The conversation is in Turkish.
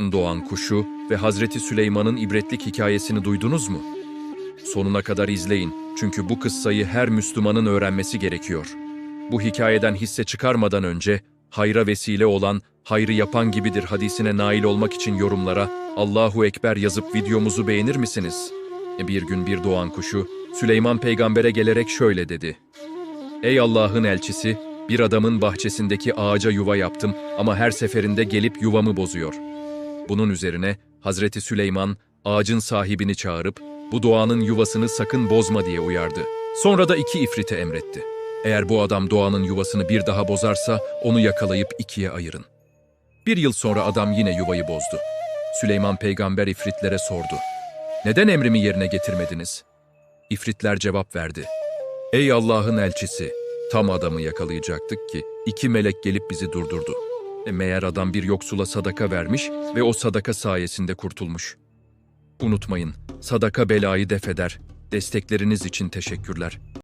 doğan kuşu ve Hazreti Süleyman'ın ibretlik hikayesini duydunuz mu? Sonuna kadar izleyin çünkü bu kıssayı her Müslümanın öğrenmesi gerekiyor. Bu hikayeden hisse çıkarmadan önce hayra vesile olan, hayrı yapan gibidir hadisine nail olmak için yorumlara Allahu Ekber yazıp videomuzu beğenir misiniz? Bir gün bir doğan kuşu Süleyman peygambere gelerek şöyle dedi. Ey Allah'ın elçisi, bir adamın bahçesindeki ağaca yuva yaptım ama her seferinde gelip yuvamı bozuyor. Bunun üzerine Hazreti Süleyman ağacın sahibini çağırıp bu doğanın yuvasını sakın bozma diye uyardı. Sonra da iki ifrite emretti. Eğer bu adam doğanın yuvasını bir daha bozarsa onu yakalayıp ikiye ayırın. Bir yıl sonra adam yine yuvayı bozdu. Süleyman peygamber ifritlere sordu. Neden emrimi yerine getirmediniz? İfritler cevap verdi. Ey Allah'ın elçisi, tam adamı yakalayacaktık ki iki melek gelip bizi durdurdu. E, meğer adam bir yoksula sadaka vermiş ve o sadaka sayesinde kurtulmuş. Unutmayın, sadaka belayı def eder. Destekleriniz için teşekkürler.